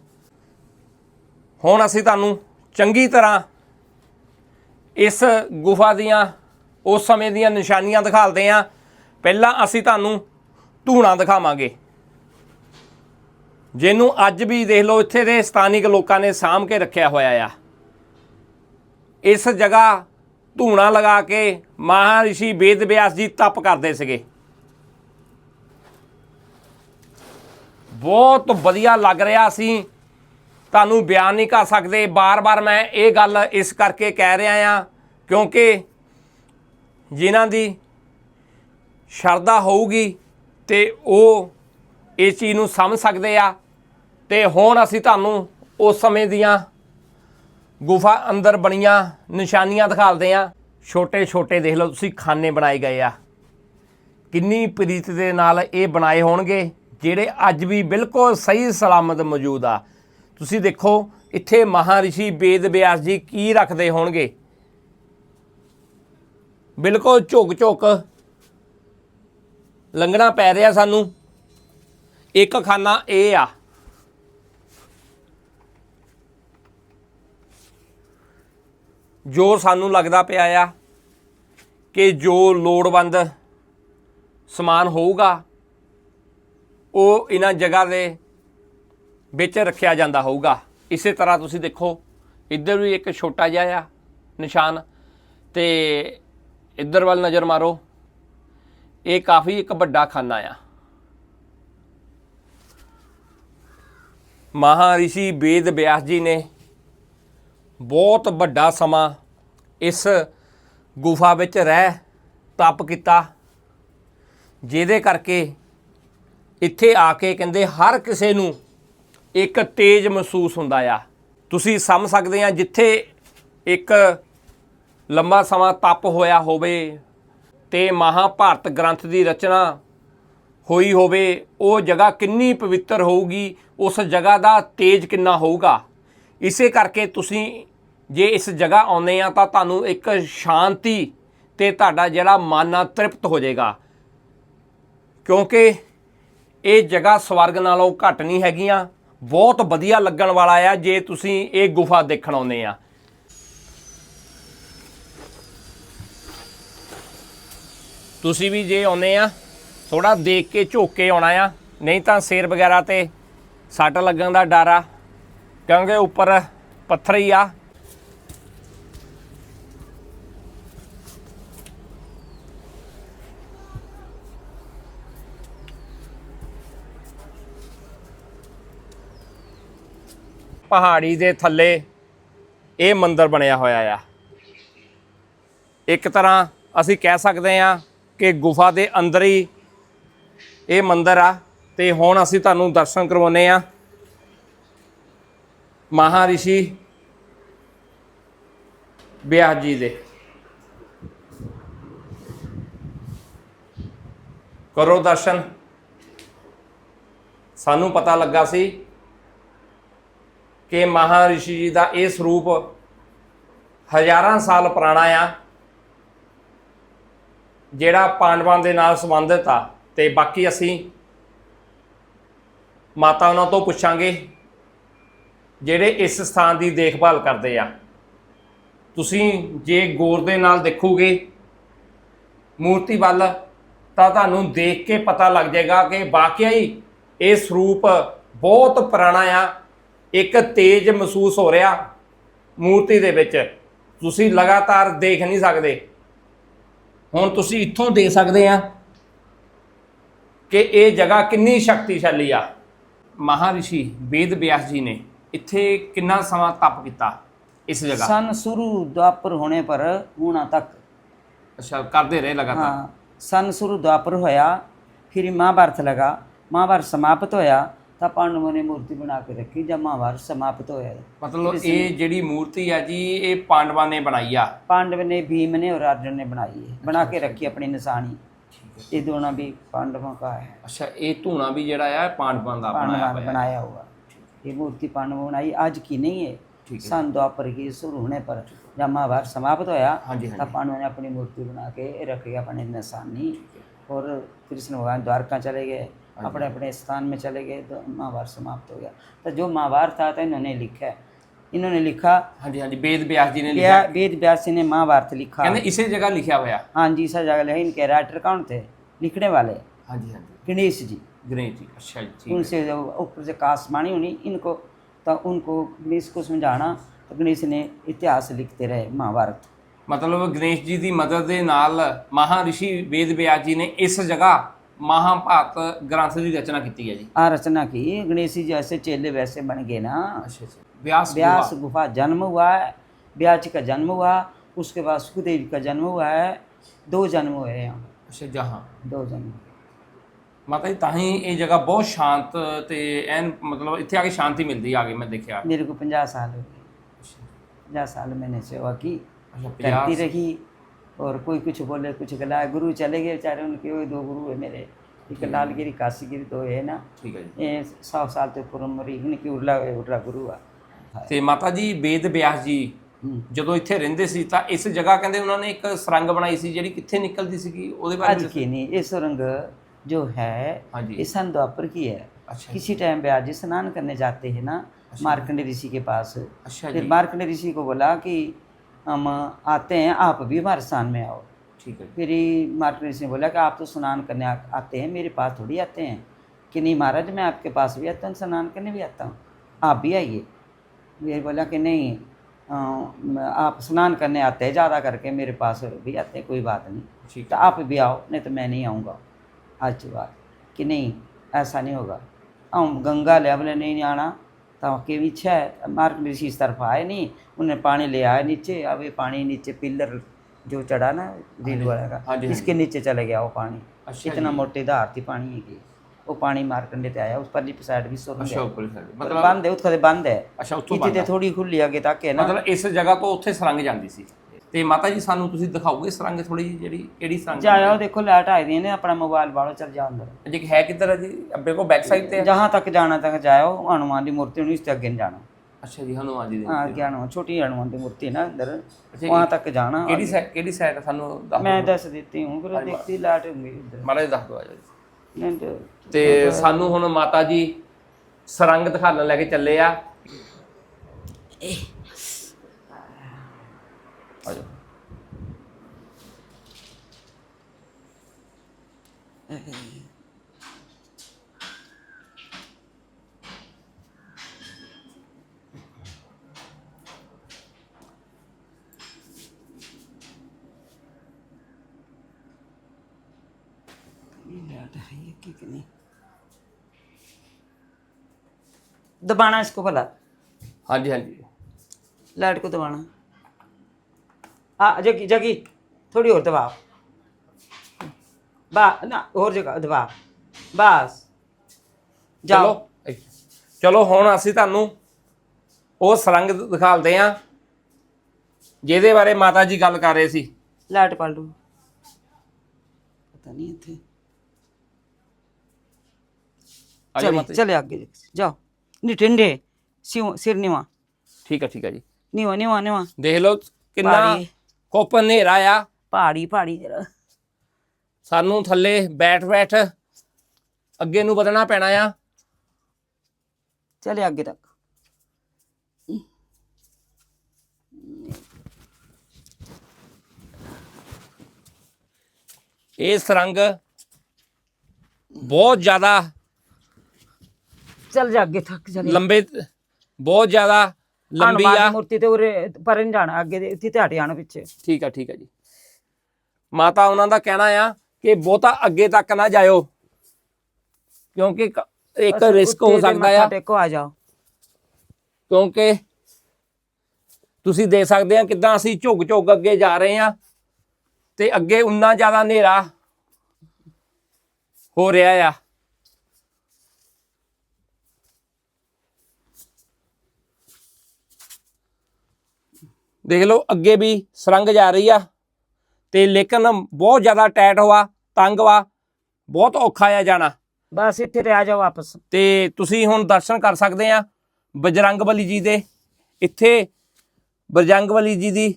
ਹੁਣ ਅਸੀਂ ਤੁਹਾਨੂੰ ਚੰਗੀ ਤਰ੍ਹਾਂ ਇਸ ਗੁਫਾ ਦੀਆਂ, ਉਸ ਸਮੇਂ ਦੀਆਂ ਨਿਸ਼ਾਨੀਆਂ ਦਿਖਾਲਦੇ ਹਾਂ। ਪਹਿਲਾਂ ਅਸੀਂ ਤੁਹਾਨੂੰ ਧੂਣਾ ਦਿਖਾਵਾਂਗੇ। ਜਿਹਨੂੰ ਅੱਜ ਵੀ ਦੇਖ ਲਓ, ਇੱਥੇ ਦੇ ਸਥਾਨਿਕ ਲੋਕਾਂ ਨੇ ਸਾਂਭ ਕੇ ਰੱਖਿਆ ਹੋਇਆ ਆ। ਇਸ ਜਗ੍ਹਾ ਧੂਣਾ ਲਗਾ ਕੇ ਮਹਾਰਿਸ਼ੀ ਵੇਦ ਵਿਆਸ ਜੀ ਤਪ ਕਰਦੇ ਸੀਗੇ। ਬਹੁਤ ਵਧੀਆ ਲੱਗ ਰਿਹਾ ਸੀ। ਤੁਹਾਨੂੰ ਬਿਆਨ ਨਹੀਂ ਕਰ ਸਕਦੇ। ਬਾਰ-ਬਾਰ ਮੈਂ ਇਹ ਗੱਲ ਇਸ ਕਰਕੇ ਕਹਿ ਰਿਹਾ ਆ, ਕਿਉਂਕਿ ਜਿਨ੍ਹਾਂ ਦੀ ਸ਼ਰਧਾ ਹੋਊਗੀ ਤੇ ਉਹ ਇਸ ਚੀਜ਼ ਨੂੰ ਸਮਝ ਸਕਦੇ ਆ। ਤੇ ਹੁਣ ਅਸੀਂ ਤੁਹਾਨੂੰ ਉਸ ਸਮੇਂ ਦੀਆਂ ਗੁਫਾ ਅੰਦਰ ਬਣੀਆਂ ਨਿਸ਼ਾਨੀਆਂ ਦਿਖਾਲਦੇ ਆ ਛੋਟੇ ਛੋਟੇ ਦੇਖ ਲਓ ਤੁਸੀਂ ਖਾਨੇ ਬਣਾਏ ਗਏ ਆ। ਕਿੰਨੀ ਪ੍ਰੀਤ ਦੇ ਨਾਲ ਇਹ ਬਣਾਏ ਹੋਣਗੇ, ਜਿਹੜੇ ਅੱਜ ਵੀ ਬਿਲਕੁਲ ਸਹੀ ਸਲਾਮਤ ਮੌਜੂਦ ਆ। ਤੁਸੀਂ ਦੇਖੋ, ਇੱਥੇ ਮਹਾਰਿਸ਼ੀ ਵੇਦ ਵਿਆਸ ਜੀ ਕੀ ਰੱਖਦੇ ਹੋਣਗੇ। ਬਿਲਕੁਲ ਝੁਕ ਝੁਕ ਲੰਘਣਾ ਪੈ ਰਿਹਾ ਸਾਨੂੰ। ਇੱਕ ਖਾਨਾ ਇਹ ਆ ਜੋ ਸਾਨੂੰ ਲੱਗਦਾ ਪਿਆ ਆ ਕਿ ਜੋ ਲੋੜਵੰਦ ਸਮਾਨ ਹੋਊਗਾ, ਉਹ ਇਹਨਾਂ ਜਗ੍ਹਾ ਦੇ ਵਿੱਚ ਰੱਖਿਆ ਜਾਂਦਾ ਹੋਊਗਾ। ਇਸੇ ਤਰ੍ਹਾਂ ਤੁਸੀਂ ਦੇਖੋ, ਇੱਧਰ ਵੀ ਇੱਕ ਛੋਟਾ ਜਿਹਾ ਆ ਨਿਸ਼ਾਨ ਤੇ ਇੱਧਰ ਵੱਲ ਨਜ਼ਰ ਮਾਰੋ, ਇਹ ਕਾਫੀ ਇੱਕ ਵੱਡਾ ਖਾਨਾ ਆ। ਮਹਾਰਿਸ਼ੀ ਵੇਦ ਵਿਆਸ ਜੀ ਨੇ ਬਹੁਤ ਵੱਡਾ ਸਮਾਂ ਇਸ ਗੁਫਾ ਵਿੱਚ ਰਹਿ ਤਪ ਕੀਤਾ। ਜਿਹਦੇ ਕਰਕੇ ਇੱਥੇ ਆ ਕੇ ਕਹਿੰਦੇ ਹਰ ਕਿਸੇ ਨੂੰ ਇੱਕ ਤੇਜ ਮਹਿਸੂਸ ਹੁੰਦਾ ਆ। ਤੁਸੀਂ ਸਮਝ ਸਕਦੇ ਆ ਜਿੱਥੇ ਇੱਕ ਲੰਬਾ ਸਮਾਂ ਤਪ ਹੋਇਆ ਹੋਵੇ ਤੇ ਮਹਾਭਾਰਤ ਗ੍ਰੰਥ ਦੀ ਰਚਨਾ ਹੋਈ ਹੋਵੇ, ਉਹ ਜਗ੍ਹਾ ਕਿੰਨੀ ਪਵਿੱਤਰ ਹੋਊਗੀ, ਉਸ ਜਗ੍ਹਾ ਦਾ ਤੇਜ ਕਿੰਨਾ ਹੋਊਗਾ। ਇਸੇ ਕਰਕੇ ਤੁਸੀਂ ਜੇ ਇਸ ਜਗ੍ਹਾ ਆਉਂਦੇ ਆ ਤਾਂ ਤੁਹਾਨੂੰ ਇੱਕ ਸ਼ਾਂਤੀ ਤੇ ਤੁਹਾਡਾ ਜਿਹੜਾ ਮਨ ਆ ਤ੍ਰਿਪਤ ਹੋ ਜਾਏਗਾ। ਕਿਉਂਕਿ ਇਹ ਜਗ੍ਹਾ ਸਵਰਗ ਨਾਲੋਂ ਘੱਟ ਨਹੀਂ ਹੈਗੀਆਂ। ਬਹੁਤ ਵਧੀਆ ਲੱਗਣ ਵਾਲਾ ਆ ਜੇ ਤੁਸੀਂ ਇਹ ਗੁਫਾ ਦੇਖਣ ਆਉਂਦੇ ਆ। ਤੁਸੀਂ ਵੀ ਜੇ ਆਉਂਦੇ ਆ ਥੋੜਾ ਦੇਖ ਕੇ ਝੋਕ ਕੇ ਆਉਣਾ ਆ, ਨਹੀਂ ਤਾਂ ਸੇਰ ਵਗੈਰਾ ਤੇ ਸੱਟ ਲੱਗਣ ਦਾ ਡਰ ਆ। ਕਿਉਂਕਿ ਉੱਪਰ ਪੱਥਰ ਹੀ ਆ। ਪਹਾੜੀ ਦੇ ਥੱਲੇ ਇਹ ਮੰਦਿਰ ਬਣਿਆ ਹੋਇਆ ਆ। ਇੱਕ ਤਰ੍ਹਾਂ ਅਸੀਂ ਕਹਿ ਸਕਦੇ ਹਾਂ ਕਿ ਗੁਫਾ ਦੇ ਅੰਦਰ ਹੀ ਇਹ ਮੰਦਿਰ ਆ ਤੇ ਹੁਣ ਅਸੀਂ ਤੁਹਾਨੂੰ ਦਰਸ਼ਨ ਕਰਵਾਉਨੇ ਆ ਮਹਾਰਿਸ਼ੀ ਬਿਆਸ ਜੀ ਦੇ। ਕਰੋ ਦਰਸ਼ਨ। ਸਾਨੂੰ ਪਤਾ ਲੱਗਾ ਸੀ ਕਿ ਮਹਾਰਿਸ਼ੀ ਜੀ ਦਾ ਇਹ ਸਰੂਪ ਹਜ਼ਾਰਾਂ ਸਾਲ ਪੁਰਾਣਾ ਆ, ਜਿਹੜਾ ਪਾਂਡਵਾਂ ਦੇ ਨਾਲ ਸੰਬੰਧਿਤ ਆ। ਤੇ ਬਾਕੀ ਅਸੀਂ ਮਾਤਾ ਉਹਨਾਂ ਤੋਂ ਪੁੱਛਾਂਗੇ। ਜਿਹੜੇ ਇਸ ਸਥਾਨ ਦੀ ਦੇਖਭਾਲ ਕਰਦੇ ਆ। ਤੁਸੀਂ ਜੇ ਗੌਰ ਦੇ ਨਾਲ ਦੇਖੋਗੇ, ਮੂਰਤੀ ਵੱਲ, ਤਾਂ ਤੁਹਾਨੂੰ ਦੇਖ ਕੇ ਪਤਾ ਲੱਗ ਜਾਏਗਾ ਕਿ ਵਾਕਿਆ ਹੀ ਇਹ ਸਰੂਪ ਬਹੁਤ ਪੁਰਾਣਾ ਆ, ਇੱਕ ਤੇਜ ਮਹਿਸੂਸ ਹੋ ਰਿਹਾ ਮੂਰਤੀ ਦੇ ਵਿੱਚ। ਤੁਸੀਂ ਲਗਾਤਾਰ ਦੇਖ ਨਹੀਂ ਸਕਦੇ। ਹੁਣ ਤੁਸੀਂ ਇੱਥੋਂ ਦੇਖ ਸਕਦੇ ਆ ਕਿ ਇਹ ਜਗ੍ਹਾ ਕਿੰਨੀ ਸ਼ਕਤੀਸ਼ਾਲੀ ਆ। ਮਹਾਰਿਸ਼ੀ ਵੇਦ ਵਿਆਸ ਜੀ ਨੇ ਇੱਥੇ ਕਿੰਨਾ ਸਮਾਂ ਤਪ ਕੀਤਾ ਇਸ ਜਗ੍ਹਾ? ਸਨ ਸ਼ੁਰੂ ਦੁਆਪਰ ਹੋਣੇ ਪਰ ਹੁਣਾ ਤੱਕ। ਅੱਛਾ ਕਰਦੇ ਰਹੇ ਲਗਾਤਾਰ? ਸਨ ਸ਼ੁਰੂ ਦੁਆਪਰ ਹੋਇਆ ਫਿਰ ਮਹਾਭਾਰਤ ਲਗਾ। ਮਹਾਭਾਰਤ ਸਮਾਪਤ ਹੋਇਆ ਤਾਂ ਪਾਂਡਵਾਂ ਨੇ ਮੂਰਤੀ ਬਣਾ ਕੇ ਰੱਖੀ ਜਦ ਮਹਾਭਾਰਤ ਸਮਾਪਤ ਹੋਇਆ। ਮਤਲਬ ਇਹ ਜਿਹੜੀ ਮੂਰਤੀ ਆ ਜੀ ਇਹ ਪਾਂਡਵਾਂ ਨੇ ਬਣਾਈ ਆ? ਪਾਂਡਵ ਨੇ ਭੀਮ ਨੇ ਔਰ ਅਰਜਨ ਨੇ ਬਣਾਈ ਹੈ। ਬਣਾ ਕੇ ਰੱਖੀ ਆਪਣੀ ਨਿਸ਼ਾਨੀ। ਇਹ ਦੋਨਾਂ ਵੀ ਪਾਂਡਵਾਂ ਦਾ ਹੈ। ਅੱਛਾ ਇਹ ਧੂਣਾ ਵੀ ਜਿਹੜਾ ਆ ਪਾਂਡਵਾਂ ਦਾ ਬਣਾਇਆ ਹੋਇਆ। ਬਣਾਇਆ ये मूर्ति पांडवों ने बनाई आज की नहीं है सन द्वापर की शुरू होने पर जब महाभारत समाप्त होया तब पांडवों ने अपनी मूर्ति बना के रख लिया अपने निशानी और कृष्ण भगवान द्वारका चले गए अपने अपने स्थान में चले गए तो महाभारत समाप्त हो गया तो जो महाभारत आता है इन्होंने लिखा है इन्होंने लिखा हाँ जी हाँ जी वेद व्यास जी ने लिखा वेद व्यास जी ने महाभारत लिखा ਕਹਿੰਦੇ ਇਸੇ ਜਗ੍ਹਾ ਲਿਖਿਆ ਹੋਇਆ हाँ जी इस जगह लिखा इनके राइटर कौन थे लिखने वाले हाँ जी हाँ जी गणेश जी अच्छा जी ठीक है उनसे जब ऊपर से काशवाणी हुई इनको तो उनको गणेश को समझाना तो गणेश ने इतिहास लिखते रहे महाभारत ਮਤਲਬ ਗਣੇਸ਼ ਜੀ ਦੀ ਮਦਦ ਦੇ ਨਾਲ ਮਹਾਰਿਸ਼ੀ ਵੇਦ ਵਿਆਸ ਜੀ ਨੇ ਇਸ ਜਗ੍ਹਾ ਮਹਾਭਾਰਤ ਗ੍ਰੰਥ ਦੀ ਰਚਨਾ ਕੀਤੀ ਹੈ ਜੀ आ रचना की गणेश जी जैसे चेले वैसे बन गए ना ਅੱਛਾ ਅੱਛਾ ਵਿਆਸ व्यास गुफा। गुफा जन्म हुआ है व्यास जी का जन्म हुआ उसके बाद सुखदेव का जन्म हुआ है दो जन्म हुए हैं यहाँ ਅੱਛਾ ਜਹਾਂ दो जन्म ਮਾਤਾ ਜੀ ਤਾਂ ਹੀ ਇਹ ਜਗ੍ਹਾ ਬਹੁਤ ਸ਼ਾਂਤ ਤੇ ਐਨ ਮਤਲਬ ਇੱਥੇ ਆ ਕੇ ਸ਼ਾਂਤੀ ਮਿਲਦੀ ਆ ਆ ਕੇ ਮੈਂ ਦੇਖਿਆ मेरे को पंजाह साल हो गए पंजाह साल मैंने सेवा की ਅੱਛਾ करती 50 रही और कोई कुछ बोले कुछ गला गुरु चले गए बेचारे उनके वही दो गुरु है मेरे एक लालगिरी काशीगिरी दो है ना ਠੀਕ ਹੈ ਜੀ ये सौ साल तो पूर्व मरी इनकी उर्ला उर्ला गुरु आ ਤੇ ਮਾਤਾ ਜੀ ਵੇਦ ਵਿਆਸ ਜੀ हम्म। ਜਦੋਂ ਇੱਥੇ ਰਹਿੰਦੇ ਸੀ ਤਾਂ ਇਸ ਜਗ੍ਹਾ ਕਹਿੰਦੇ ਉਹਨਾਂ ਨੇ ਇੱਕ ਸੁਰੰਗ ਬਣਾਈ ਸੀ ਜਿਹੜੀ ਕਿੱਥੇ ਨਿਕਲਦੀ ਸੀਗੀ ਉਹਦੇ ਬਾਰੇ आज ਵੀ की नहीं ये सुरंग जो है हाँ। ये सन द्वापर की है। अच्छा किसी टाइम पे आज स्नान करने जाते हैं ना अच्छा। मार्कंडे ऋषि के पास। अच्छा फिर मार्कंडे ऋषि को बोला कि हम आते हैं आप भी हमारे स्थान में आओ। ठीक है। फिर ही मार्कंडे ऋषि ने बोला कि आप तो स्नान करने आ- आते हैं मेरे पास थोड़ी आते हैं। कि नहीं महाराज मैं आपके पास भी आता हूँ स्नान करने भी आता हूँ। आप भी आइए। ये बोला कि नहीं आप स्नान करने आते हैं ज़्यादा करके मेरे पास भी आते हैं कोई बात नहीं। ठीक तो आप भी आओ नहीं तो मैं नहीं आऊँगा। आज की बात कि नहीं ऐसा नहीं होगा हम गंगा लेवल नहीं आना तो आपकी इच्छा है मार्ग ऋषि इस तरफ आए नहीं उन्हें पानी ले आए नीचे अब ये पानी नीचे पिलर जो चढ़ा ना रेल वाला हाँ का जी, हाँ इसके नीचे चले गया वो पानी अच्छा इतना जी। मोटी धार थी पानी की वो पानी मारकंडे ते आया उस परली साइड भी सुरंग ਅੱਛਾ है ਉੱਪਰ ਸਾਈਡ पर ਮਤਲਬ बंद है उसका बंद है ਅੱਛਾ ਉੱਥੋਂ इतनी ਬੰਦ थोड़ी खुली आगे तक है ना ਮਤਲਬ ਇਸ ਜਗ੍ਹਾ ਤੋਂ ਉੱਥੇ ਸੁਰੰਗ ਜਾਂਦੀ ਸੀ ਤੇ ਮਾਤਾ ਜੀ ਸਾਨੂੰ ਤੁਸੀਂ ਦਿਖਾਓਗੇ ਸਰੰਗ ਥੋੜੀ ਜਿਹੜੀ ਕਿਹੜੀ ਸਰੰਗ ਜਾਇਆ ਉਹ ਦੇਖੋ ਲਾਈਟ ਆਈ ਦੀਆਂ ਨੇ ਆਪਣਾ ਮੋਬਾਈਲ ਵਾਲੋ ਚਲ ਜਾ ਅੰਦਰ। ਜੀ ਹੈ ਕਿੱਧਰ ਹੈ ਜੀ? ਅੱਬੇ ਕੋ ਬੈਕ ਸਾਈਡ ਤੇ ਜਹਾਂ ਤੱਕ ਜਾਣਾ ਤੱਕ ਜਾਇਓ ਹਨੂਮਾਨ ਦੀ ਮੂਰਤੀ ਨੂੰ ਇਸ ਤੇ ਅੱਗੇ ਜਾਣਾ। ਅੱਛਾ ਜੀ ਹਨੂਮਾਨ ਜੀ ਦੇ ਹਾਂ ਅੱਗੇ ਹਨੂਮਾਨ ਛੋਟੀ ਹਨੂਮਾਨ ਦੀ ਮੂਰਤੀ ਨਾ ਅੰਦਰ। ਵਾਂ ਤੱਕ ਜਾਣਾ ਕਿਹੜੀ ਸਾਈਡ ਕਿਹੜੀ ਸਾਈਡ ਸਾਨੂੰ ਮੈਂ ਦੱਸ ਦਿੱਤੀ ਹੂੰ ਫਿਰ ਦੇਖਤੀ ਲਾਈਟ ਹੋਊਗੀ ਇੱਧਰ। ਮਹਾਰਾਜ ਦੱਸ ਦੋ ਆ ਜੀ। ਤੇ ਸਾਨੂੰ ਹੁਣ ਮਾਤਾ ਜੀ ਸਰੰਗ ਦਿਖਾਣ ਲੈ ਕੇ ਚੱਲੇ ਆ। ਇਹ आ जाओ दबाना इसको भला हाँ जी हाँ जी लाइट को दबाना हाँ जगी जगी थोड़ी और दबाओ बा ना और जगह दबा बस जाओ ਚਲੋ ਚਲੋ ਹੁਣ ਅਸੀਂ ਤੁਹਾਨੂੰ ਉਹ ਸਰੰਗ ਦਿਖਾਲਦੇ ਆ ਜਿਹਦੇ ਬਾਰੇ ਮਾਤਾ ਜੀ ਗੱਲ ਕਰ ਰਹੇ ਸੀ लाइट पा लो पता नहीं थे ਆ ਜਾਓ चले ਮਾਤਾ ਜੀ चले आगे जाओ नहीं ठंडे सिर सिर निवा ਠੀਕ ਹੈ ਠੀਕ ਹੈ ਜੀ निवा निवा निवा ਦੇਖ ਲਓ ਕਿੰਨਾ ਭਾਰੀ। ਹੁਪ ਹਨੇਰਾ ਆ। ਪਹਾੜੀ ਪਹਾੜੀ ਜਰਾ। ਸਾਨੂੰ ਥੱਲੇ ਬੈਠ ਬੈਠ ਅੱਗੇ ਨੂੰ ਵਧਣਾ ਪੈਣਾ ਆ। ਚਲੇ ਅੱਗੇ ਤੱਕ। ਇਹ ਸਰੰਗ ਬਹੁਤ ਜ਼ਿਆਦਾ ਚੱਲ ਜਾ ਅੱਗੇ ਤੱਕ ਚਲੇ ਲੰਬੇ ਬਹੁਤ ਜ਼ਿਆਦਾ ਲੰਬੀ ਆ। ਮੂਰਤੀ ਤੇ ਉਰੇ ਪਰੇ ਜਾਣਾ ਅੱਗੇ ਦੇ ਇੱਥੇ ਤੇ ਹਟ ਪਿੱਛੇ। ਠੀਕ ਆ ਠੀਕ ਆ ਜੀ। ਮਾਤਾ ਉਹਨਾਂ ਦਾ ਕਹਿਣਾ ਆ ਕਿ ਬਹੁਤਾ ਅੱਗੇ ਤੱਕ ਨਾ ਜਾਇਓ। ਕਿਉਂਕਿ ਇੱਕ ਰਿਸਕ ਹੋ ਸਕਦਾ ਆ। ਟੇਕੋ ਆ ਜਾਓ। ਕਿਉਂਕਿ ਤੁਸੀਂ ਦੇਖ ਸਕਦੇ ਆ ਕਿਦਾਂ ਅਸੀਂ ਝੁਕ ਝੁਕ ਅੱਗੇ ਜਾ ਰਹੇ ਆ ਤੇ ਅੱਗੇ ਉਨਾ ਜ਼ਿਆਦਾ ਹਨੇਰਾ ਹੋ ਰਿਹਾ ਆ। ਦੇਖ ਲਓ ਅੱਗੇ ਵੀ ਸਰੰਗ ਜਾ ਰਹੀ ਆ ਤੇ ਲੇਕਿਨ ਬਹੁਤ ਜ਼ਿਆਦਾ ਟਾਈਟ ਹੋਆ ਤੰਗ ਵਾ ਬਹੁਤ ਔਖਾ ਆ ਜਾਣਾ। ਬਸ ਇੱਥੇ ਤੇ ਆ ਜਾਓ ਵਾਪਸ। ਤੇ ਤੁਸੀਂ ਹੁਣ ਦਰਸ਼ਨ ਕਰ ਸਕਦੇ ਆ ਬਜਰੰਗਬਲੀ ਜੀ ਦੇ। ਇੱਥੇ ਬਜਰੰਗ ਬਲੀ ਜੀ ਦੀ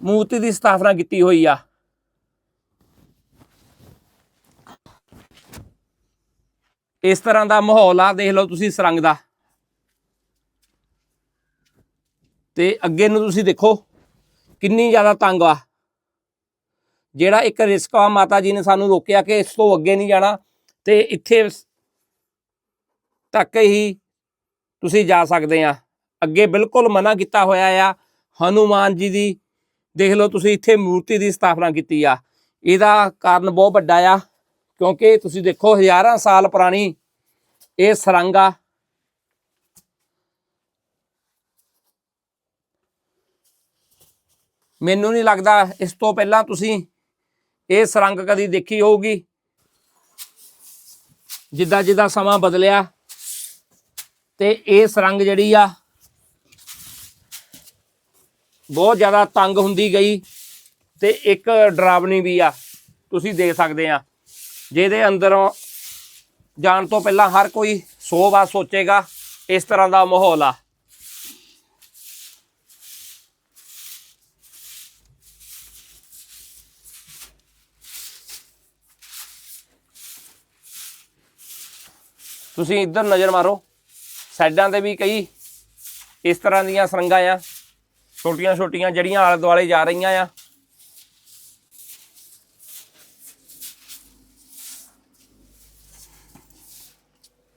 ਮੂਰਤੀ ਦੀ ਸਥਾਪਨਾ ਕੀਤੀ ਹੋਈ ਆ। ਇਸ ਤਰ੍ਹਾਂ ਦਾ ਮਾਹੌਲ ਆ ਦੇਖ ਲਓ ਤੁਸੀਂ ਸਰੰਗ ਦਾ। ਤੇ ਅੱਗੇ ਨੂੰ ਤੁਸੀਂ ਦੇਖੋ, ਕਿੰਨੀ ਜ਼ਿਆਦਾ ਤੰਗ ਆ। ਜਿਹੜਾ ਇੱਕ ਰਿਸਕ ਆ, ਮਾਤਾ ਜੀ ਨੇ ਸਾਨੂੰ ਰੋਕਿਆ ਕਿ ਇਸ ਤੋਂ ਅੱਗੇ ਨਹੀਂ ਜਾਣਾ ਤੇ ਇੱਥੇ ਤੱਕ ਹੀ ਤੁਸੀਂ ਜਾ ਸਕਦੇ ਆ। ਅੱਗੇ ਬਿਲਕੁਲ ਮਨਾ ਕੀਤਾ ਹੋਇਆ ਆ। ਹਨੂਮਾਨ ਜੀ ਦੀ, ਦੇਖ ਲਓ ਤੁਸੀਂ ਇੱਥੇ ਮੂਰਤੀ ਦੀ ਸਥਾਪਨਾ ਕੀਤੀ ਆ। ਇਹਦਾ ਕਾਰਨ ਬਹੁਤ ਵੱਡਾ ਆ, ਕਿਉਂਕਿ ਤੁਸੀਂ ਦੇਖੋ ਹਜ਼ਾਰਾਂ ਸਾਲ ਪੁਰਾਣੀ ਇਹ ਸਰੰਗ ਮੈਨੂੰ ਨਹੀਂ ਲੱਗਦਾ ਇਸ ਤੋਂ ਪਹਿਲਾਂ ਤੁਸੀਂ ਇਹ ਸਰੰਗ ਕਦੀ ਦੇਖੀ ਹੋਊਗੀ। ਜਿੱਦਾਂ ਜਿੱਦਾਂ ਸਮਾਂ ਬਦਲਿਆ ਤੇ ਇਹ ਸਰੰਗ ਜਿਹੜੀ ਆ, ਬਹੁਤ ਜ਼ਿਆਦਾ ਤੰਗ ਹੁੰਦੀ ਗਈ ਤੇ ਇੱਕ ਡਰਾਵਣੀ ਵੀ ਆ, ਤੁਸੀਂ ਦੇਖ ਸਕਦੇ ਆ। ਜਿਹਦੇ ਅੰਦਰੋਂ ਜਾਣ ਤੋਂ ਪਹਿਲਾਂ ਹਰ ਕੋਈ 100 ਵਾਰ ਸੋਚੇਗਾ ਇਸ ਤਰ੍ਹਾਂ ਦਾ ਮਾਹੌਲ ਆ। ਤੁਸੀਂ ਇੱਧਰ ਨਜ਼ਰ ਮਾਰੋ। ਸਾਈਡਾਂ ਤੇ ਵੀ ਕਈ ਇਸ ਤਰ੍ਹਾਂ ਦੀਆਂ ਸਰੰਗਾਂ ਆ। ਛੋਟੀਆਂ ਛੋਟੀਆਂ ਜਿਹੜੀਆਂ ਆਲੇ ਦੁਆਲੇ ਜਾ ਰਹੀਆਂ ਆ।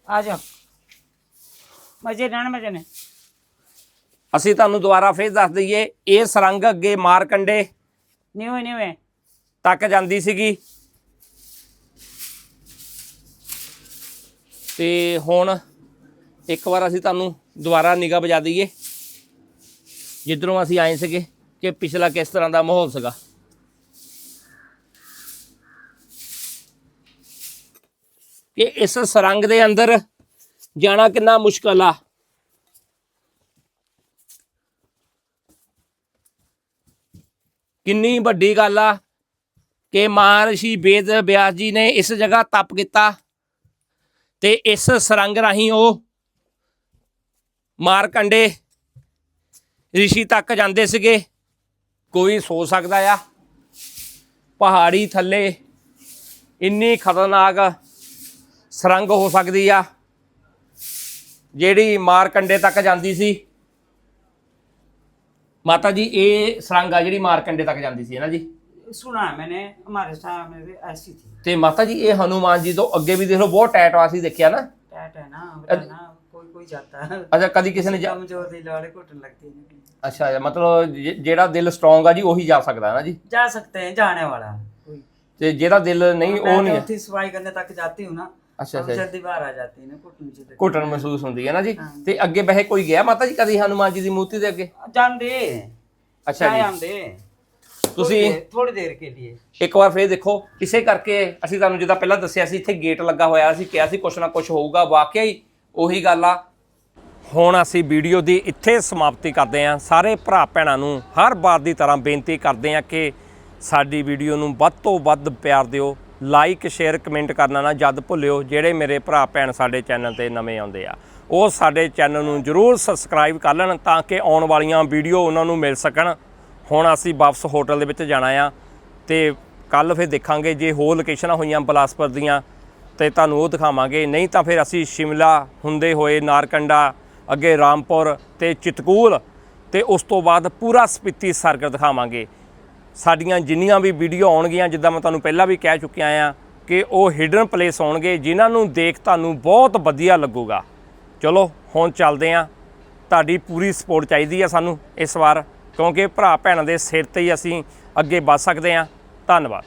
ਆ ਜਾ ਮਜੇ ਨਾਲ ਮਜੇ ਨੇ ਅਸੀਂ ਤੁਹਾਨੂੰ ਦੁਬਾਰਾ ਫੇਰ ਦੱਸ ਦਈਏ ਇਹ ਸਰੰਗ ਅੱਗੇ ਮਾਰਕੰਡੇ ਨਿਵੇਂ ਨਿਵੇਂ ਤੱਕ ਜਾਂਦੀ ਸੀਗੀ। ਤੇ ਹੁਣ ਇੱਕ ਵਾਰ ਅਸੀਂ ਤੁਹਾਨੂੰ ਦੁਬਾਰਾ ਨਿਗਾਹ ਬਜਾ ਦਈਏ। ਜਿੱਧਰੋਂ ਅਸੀਂ ਆਏ ਸੀਗੇ ਕਿ ਪਿਛਲਾ ਕਿਸ ਤਰ੍ਹਾਂ ਦਾ ਮਾਹੌਲ ਸੀਗਾ। ਕਿ ਇਸ ਸਰੰਗ ਦੇ ਅੰਦਰ ਜਾਣਾ ਕਿੰਨਾ ਮੁਸ਼ਕਲ ਆ। ਕਿੰਨੀ ਵੱਡੀ ਗੱਲ ਆ ਕਿ ਮਹਾਰਿਸ਼ੀ ਵੇਦ ਬਿਆਸ ਜੀ ਨੇ ਇਸ ਜਗ੍ਹਾ ਤਪ ਕੀਤਾ। ਤੇ ਇਸ ਸਰੰਗ ਰਾਹੀਂ ਉਹ ਮਾਰਕੰਡੇ ਰਿਸ਼ੀ ਤੱਕ ਜਾਂਦੇ ਸੀਗੇ। ਕੋਈ ਸੋ ਸਕਦਾ ਆ। ਪਹਾੜੀ ਥੱਲੇ ਇੰਨੀ ਖਤਰਨਾਕ ਸਰੰਗ ਹੋ ਸਕਦੀ ਆ, ਜਿਹੜੀ ਮਾਰਕੰਡੇ ਤੱਕ ਜਾਂਦੀ ਸੀ। ਮਾਤਾ ਜੀ, ਇਹ ਸਰੰਗ ਆ ਜਿਹੜੀ ਮਾਰਕੰਡੇ ਤੱਕ ਜਾਂਦੀ ਸੀ, ਹੈ ਨਾ ਜੀ? सुना है मैंने हमारे सामने भी ऐसी थी ਤੇ ਮਾਤਾ ਜੀ ਇਹ ਹਨੂਮਾਨ ਜੀ ਤੋਂ ਅੱਗੇ ਵੀ ਦੇਖ ਲਓ ਬਹੁਤ ਟੈਟ ਆ ਸੀ ਦੇਖਿਆ ਨਾ टैट है ना बेटा ना कोई कोई जाता है ਅੱਛਾ ਕਦੀ ਕਿਸੇ ਨੇ ਜਾ- कमजोर दिल वाले घुटन लगती है ना। ਅੱਛਾ ਅੱਛਾ, ਮਤਲਬ ਜਿ- ਜਿਹੜਾ ਦਿਲ ਸਟਰੋਂਗ ਆ ਜੀ ਉਹੀ ਜਾ ਸਕਦਾ ਹੈ ਨਾ ਜੀ जा सकते हैं जाने वाला कोई ਤੇ ਜਿਹੜਾ ਦਿਲ ਨਹੀਂ ਉਹ मैं ਨਹੀਂ चौथी सफाई करने तक जाती हूँ ना ਅੱਛਾ अब ਅੱਛਾ जल्दी बाहर आ जाती है ना घुटन से ਘੁੱਟਣ ਮਹਿਸੂਸ ਹੁੰਦੀ ਹੈ ਨਾ ਜੀ ਤੇ ਅੱਗੇ ਵੈਸੇ ਕੋਈ ਗਿਆ ਮਾਤਾ ਜੀ ਕਦੀ ਹਨੂਮਾਨ ਜੀ ਦੀ ਮੂਰਤੀ ਦੇ ਅੱਗੇ जान दे ਅੱਛਾ ਜੀ आम दे ਤੁਸੀਂ ਥੋੜੀ ਦੇਰ ਕੇ ਲਈ ਇੱਕ ਵਾਰ ਫੇਰ ਦੇਖੋ ਇਸੇ ਕਰਕੇ ਅਸੀਂ ਤੁਹਾਨੂੰ ਜਿੱਦਾਂ ਪਹਿਲਾਂ ਦੱਸਿਆ ਸੀ ਇੱਥੇ ਗੇਟ ਲੱਗਾ ਹੋਇਆ ਸੀ ਕਿਹਾ ਸੀ ਕੁਛ ਨਾ ਕੁਛ ਹੋਊਗਾ ਵਾਕਿਆ ਹੀ ਉਹੀ ਗੱਲ ਆ। ਹੁਣ ਅਸੀਂ ਵੀਡੀਓ ਦੀ ਇੱਥੇ ਸਮਾਪਤੀ ਕਰਦੇ ਹਾਂ। ਸਾਰੇ ਭਰਾ ਭੈਣਾਂ ਨੂੰ ਹਰ ਵਾਰ ਦੀ ਤਰ੍ਹਾਂ ਬੇਨਤੀ ਕਰਦੇ ਹਾਂ ਕਿ ਸਾਡੀ ਵੀਡੀਓ ਨੂੰ ਵੱਧ ਤੋਂ ਵੱਧ ਪਿਆਰ ਦਿਓ। ਲਾਈਕ ਸ਼ੇਅਰ ਕਮੈਂਟ ਕਰਨਾ ਨਾ ਜਦ ਭੁੱਲਿਓ ਜਿਹੜੇ ਮੇਰੇ ਭਰਾ ਭੈਣ ਸਾਡੇ ਚੈਨਲ ਤੇ ਨਵੇਂ ਆਉਂਦੇ ਆ। ਉਹ ਸਾਡੇ ਚੈਨਲ ਨੂੰ ਜਰੂਰ ਸਬਸਕ੍ਰਾਈਬ ਕਰ ਲੈਣ ਤਾਂ ਕਿ ਆਉਣ ਵਾਲੀਆਂ ਵੀਡੀਓ ਉਹਨਾਂ ਨੂੰ ਮਿਲ ਸਕਣ। ਹੁਣ ਅਸੀਂ ਵਾਪਸ ਹੋਟਲ ਦੇ ਵਿੱਚ ਜਾਣਾ ਆ ਤੇ ਕੱਲ ਫਿਰ ਦੇਖਾਂਗੇ ਜੇ ਹੋਰ ਲੋਕੇਸ਼ਨਾਂ ਹੋਈਆਂ ਬਲਾਸਪੁਰ ਦੀਆਂ ਤੇ ਤੁਹਾਨੂੰ ਉਹ ਦਿਖਾਵਾਂਗੇ। ਨਹੀਂ ਤਾਂ ਫਿਰ ਅਸੀਂ ਸ਼ਿਮਲਾ, ਹੁੰਦੇ ਹੋਏ ਨਾਰਕੰਡਾ, ਅੱਗੇ ਰਾਮਪੁਰ ਤੇ ਚਿਤਕੂਲ ਤੇ ਉਸ ਤੋਂ ਬਾਅਦ ਪੂਰਾ ਸਪੀਤੀ ਸਰਕਲ ਦਿਖਾਵਾਂਗੇ। ਸਾਡੀਆਂ ਜਿੰਨੀਆਂ ਵੀ ਵੀਡੀਓ ਆਉਣਗੀਆਂ, ਜਿੱਦਾਂ ਮੈਂ ਤੁਹਾਨੂੰ ਪਹਿਲਾਂ ਵੀ ਕਹਿ ਚੁੱਕਿਆ ਆ ਕਿ ਉਹ ਹਿਡਨ ਪਲੇਸ ਆਉਣਗੇ, ਜਿਨ੍ਹਾਂ ਨੂੰ ਦੇਖ ਤੁਹਾਨੂੰ ਬਹੁਤ ਵਧੀਆ ਲੱਗੂਗਾ। ਚਲੋ, ਹੁਣ ਚੱਲਦੇ ਆਂ। ਤੁਹਾਡੀ ਪੂਰੀ ਸਪੋਰਟ ਚਾਹੀਦੀ ਆ ਸਾਨੂੰ ਇਸ ਵਾਰ। ਕਿਉਂਕਿ ਭਰਾ ਭੈਣਾਂ ਦੇ ਸਿਰ ਤੇ ਹੀ ਅਸੀਂ ਅੱਗੇ ਵੱਧ ਸਕਦੇ ਹਾਂ। ਧੰਨਵਾਦ।